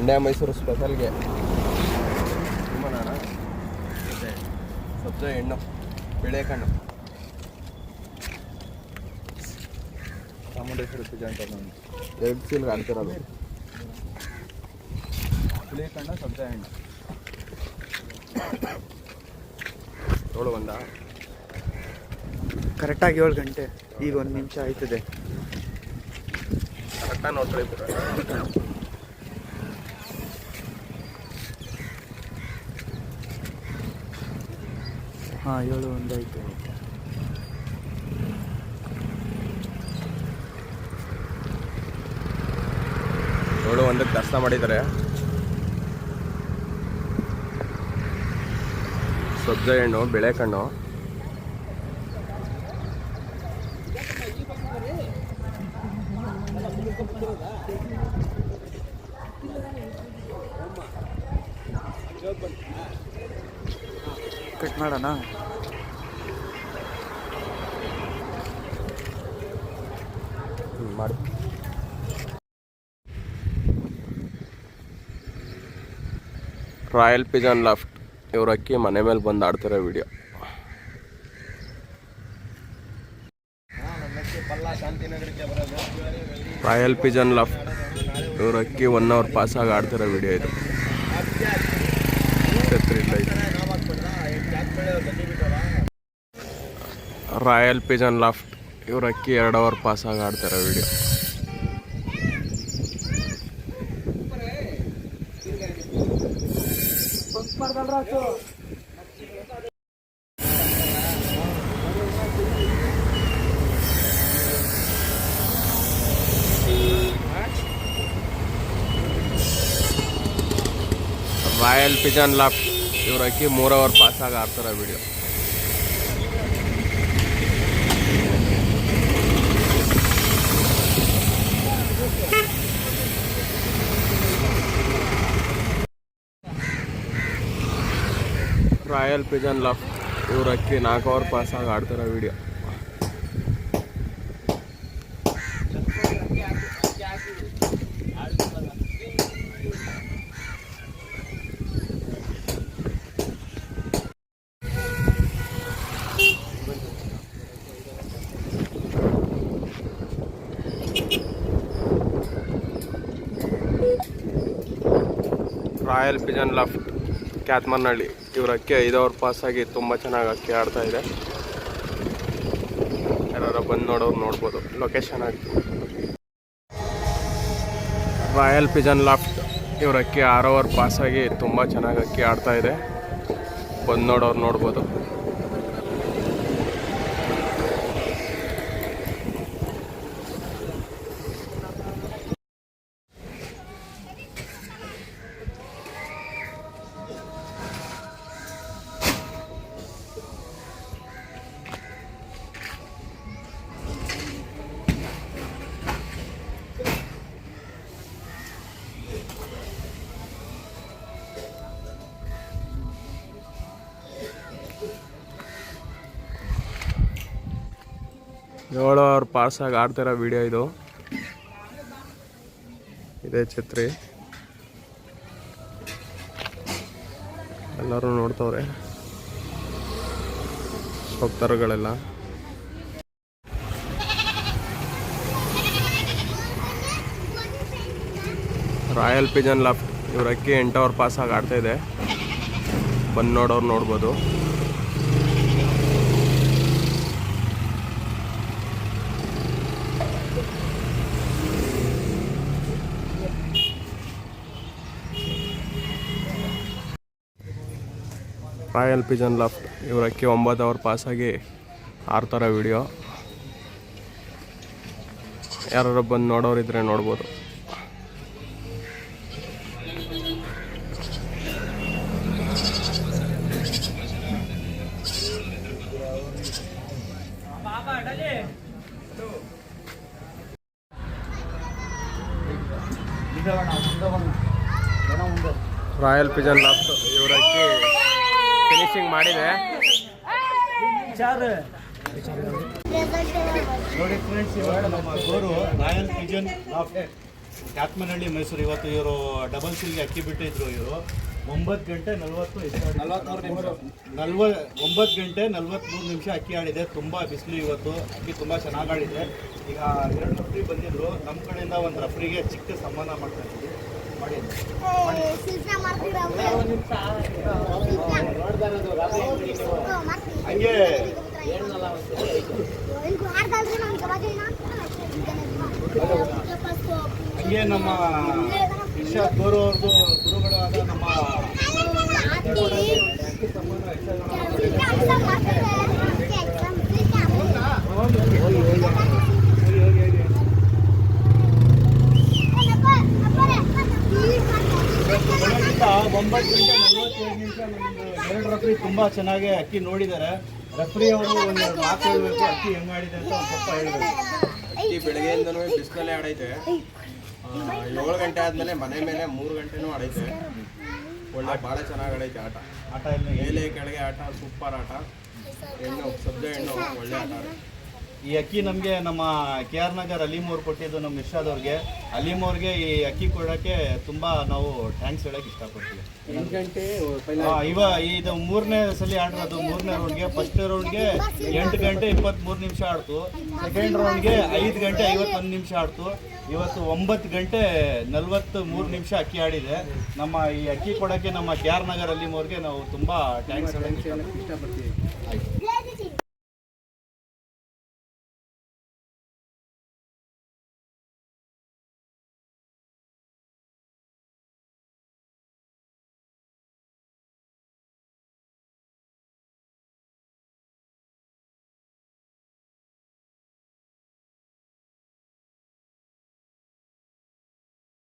ಮಂಡ್ಯ ಮೈಸೂರು ಸ್ಪೆಷಲ್ಗೆ ಸಬ್ಜೆ ಹಣ್ಣು ಬಿಳೆ ಕಣ್ಣು. ಚಾಮುಂಡೇಶ್ವರಿ ಪೂಜೆ ಅಂತ ಎರಡು ಸೀಲ್ ಕಾಣ್ತಿರೋದು. ಬಿಳಿ ಕಣ್ಣು ಸಬ್ಜೆ ಹಣ್ಣು. ಏಳು ಒಂದ? ಕರೆಕ್ಟಾಗಿ ಏಳು ಗಂಟೆ. ಈಗ ಒಂದು ನಿಮಿಷ ಆಯ್ತದೆ. ಕರೆಕ್ಟಾಗಿ ನೋಡ್ಕೊಳ್ಳಿ ಹಾಂ ಏಳು ಒಂದು ಐತೆ ಏಳು ಒಂದಕ್ಕೆ ದರ್ಶನ ಮಾಡಿದ್ದಾರೆ. ಸಬ್ಜೆ ಹಣ್ಣು ಬೆಳೆ ಕಣ್ಣು ಕಟ್ ಮಾಡೋಣ? ಮಾಡಿ. Royal Pigeon Loft. ಇವ್ರ ಅಕ್ಕಿ ಮನೆ ಮೇಲೆ ಬಂದು ಆಡ್ತಿರೋ ವಿಡಿಯೋ. Royal Pigeon Loft. ಇವ್ರ ಅಕ್ಕಿ ಒನ್ ಅವರ್ ಪಾಸ್ ಆಗಿ ಆಡ್ತಿರೋ ವಿಡಿಯೋ ಇದು. ಇಲ್ಲ ಇದು. ರಾಯಲ್ ಪಿಜನ್ ಲಾಫ್ಟ್ ಇವ್ರ ಅಕ್ಕಿ ಎರಡು ಅವರ್ ಪಾಸ್ ಆಗಿ ಆಡ್ತಿರೋ ವಿಡಿಯೋ ರಾಯಲ್ ಪಿಜನ್ ಲಾಫ್ಟ್ ಇವ್ರ ಅಕ್ಕಿ ಮೂರು ಅವರ್ ಪಾಸ್ ಆಗಿ ಆಡ್ತಿರೋ ವಿಡಿಯೋ ರಾಯಲ್ ಪಿಜನ್ ಲಾಫ್ಟ್ ಇವ್ರ ಅಕ್ಕಿ ನಾಲ್ಕು ಅವರ್ ಪಾಸ್ ಆಗಿ ಆಡ್ತಿರೋ video royal pigeon loft Kyathamaranahalli ಇವ್ರ ಅಕ್ಕಿ ಐದು ಅವರ್ ಪಾಸ್ ಆಗಿ ತುಂಬ ಚೆನ್ನಾಗಿ ಅಕ್ಕಿ ಆಡ್ತಾ ಇದೆ. ಯಾರು ಬಂದು ನೋಡೋರು ನೋಡ್ಬೋದು. ಲೊಕೇಶನ್ ಆಗಿ ರಾಯಲ್ ಪಿಜನ್ ಲಾಫ್ಟ್ ಇವ್ರ ಅಕ್ಕಿ ಆರು ಅವರ್ ಆಗಿ ತುಂಬ ಚೆನ್ನಾಗಿ ಅಕ್ಕಿ ಆಡ್ತಾ ಇದೆ. ಬಂದು ನೋಡೋರು ನೋಡ್ಬೋದು. ಏಳು ಅವ್ರ ಪಾರ್ಸಾಗಿ ಆಡ್ತಿರೋ ವಿಡಿಯೋ ಇದು. ಇದೇ ಛತ್ರಿ. ಎಲ್ಲರೂ ನೋಡ್ತವ್ರೆ. ಭಕ್ತರುಗಳೆಲ್ಲ ರಾಯಲ್ ಪಿಜನ್ ಲಫ್ಟ್, ಇವ್ರ ಅಕ್ಕಿ ಎಂಟು ಅವರ್ ಆಗಿ ಆಡ್ತಾ ಇದೆ. ಬಂದು ನೋಡೋರು ನೋಡ್ಬೋದು. ರಾಯಲ್ ಪಿಜನ್ ಲಾಫ್ಟ್ ಇವರಕ್ಕೆ ಒಂಬತ್ತು ಅವರ್ ಪಾಸಾಗಿ ಆಡ್ತಾರ ವಿಡಿಯೋ ಯಾರು ಬಂದು ನೋಡೋರಿದ್ರೆ ನೋಡ್ಬೋದು. ರಾಯಲ್ ಪಿಜನ್ ಲಾಫ್ಟ್ ಇವರಕ್ಕೆ ಫಿನಿಶಿಂಗ್ ಮಾಡಿದೆ. ನೋಡಿ ಫ್ರೆಂಡ್ಸ್ ಇವಾಗ ನಮ್ಮ ಗೋರು ರಾಯಲ್ ಪಿಜನ್ ಕ್ಯಾತ್ಮನಹಳ್ಳಿ ಮೈಸೂರು ಇವತ್ತು ಇವರು ಡಬಲ್ ಸಿಲ್ಗೆ ಅಕ್ಕಿ ಬಿಟ್ಟಿದ್ರು ಇವರು. ಒಂಬತ್ತು ಗಂಟೆ ನಲ್ವತ್ತು ನಲ್ವ ಒಂಬತ್ತು ಗಂಟೆ ನಲ್ವತ್ತ್ಮೂರು ನಿಮಿಷ ಅಕ್ಕಿ ಆಡಿದೆ. ತುಂಬ ಬಿಸಿಲು ಇವತ್ತು. ಅಕ್ಕಿ ತುಂಬ ಚೆನ್ನಾಗಿ ಆಡಿದೆ. ಈಗ ಎರಡು ರಫ್ರಿ ಬಂದಿದ್ರು. ನಮ್ಮ ಕಡೆಯಿಂದ ಒಂದು ರಫ್ರಿಗೆ ಚಿಕ್ಕ ಸನ್ಮಾನ ಮಾಡ್ತಾ ಇದ್ದೀವಿ. ಹಂಗೆ ಹಂಗೆ ನಮ್ಮ ಇರ್ಷಾದ್ ಗೋರು ಅವ್ರದ್ದು ಗುರುಗಳಾದ ನಮ್ಮ ಬೆಳಗಿಂದ ಒಂಬತ್ತು ಗಂಟೆ ನಲವತ್ತೈದು ನಿಮಿಷ ನಮ್ದು ಎರಡು ರಫ್ರಿ ತುಂಬಾ ಚೆನ್ನಾಗಿ ಅಕ್ಕಿ ನೋಡಿದ್ದಾರೆ. ರಫ್ರಿ ಅವರು ಒಂದು ಮಾತು ಹೇಳಬೇಕು ಅಕ್ಕಿ ಹೆಂಗ್ ಮಾಡಿದೆ ಅಂತ ಒಂದು ಸ್ವಲ್ಪ ಹೇಳಬೇಕು. ಅಕ್ಕಿ ಬಿಸಿಲಲ್ಲೇ ಆಡೈತೆ. ಏಳು ಗಂಟೆ ಆದಮೇಲೆ ಮನೆ ಮೇಲೆ ಮೂರು ಗಂಟೆನೂ ಆಡೈತೆ. ಒಳ್ಳೆ ಭಾಳ ಚೆನ್ನಾಗಿ ಆಡೈತೆ ಆಟ. ಆಟ ಎಲ್ಲ ಮೇಲೆ ಕೆಳಗೆ ಆಟ ಸೂಪರ್ ಆಟ. ಹೆಣ್ಣು ಸದ್ಯ ಹೆಣ್ಣು ಒಳ್ಳೆ ಆಟ. ಈ ಅಕ್ಕಿ ನಮಗೆ ನಮ್ಮ ಕೆ ಆರ್ ನಗರ್ ಅಲೀಮೋರ್ ಕೊಟ್ಟಿದ್ದು ನಮ್ಮ ಇರ್ಷಾದ್ ಅವ್ರಿಗೆ ಅಲೀಮ್ ಅವ್ರಿಗೆ ಈ ಅಕ್ಕಿ ಕೊಡೋಕ್ಕೆ ತುಂಬ ನಾವು ಥ್ಯಾಂಕ್ಸ್ ಹೇಳಕ್ಕೆ ಇಷ್ಟಪಡ್ತೀವಿ. ಇವ ಇದು ಮೂರನೇ ಸಲ ಆಡಿರೋದು ಮೂರನೇ ರೌಂಡ್ಗೆ ಫಸ್ಟ್ ರೌಂಡ್ಗೆ ಎಂಟು ಗಂಟೆ ಇಪ್ಪತ್ತ್ಮೂರು ನಿಮಿಷ ಆಡ್ತು. ಸೆಕೆಂಡ್ ರೌಂಡ್ಗೆ ಐದು ಗಂಟೆ ಐವತ್ತೊಂದು ನಿಮಿಷ ಆಡ್ತು. ಇವತ್ತು ಒಂಬತ್ತು ಗಂಟೆ ನಲ್ವತ್ತು ಮೂರು ನಿಮಿಷ ಅಕ್ಕಿ ಆಡಿದೆ. ನಮ್ಮ ಈ ಅಕ್ಕಿ ಕೊಡೋಕ್ಕೆ ನಮ್ಮ ಕೆ ಆರ್ ನಗರ್ ಅಲಿಮೋರ್ಗೆ ನಾವು ತುಂಬ ಥ್ಯಾಂಕ್ಸ್ ಹೇಳಕ್ಕೆ ಇಷ್ಟಪಡ್ತೀವಿ.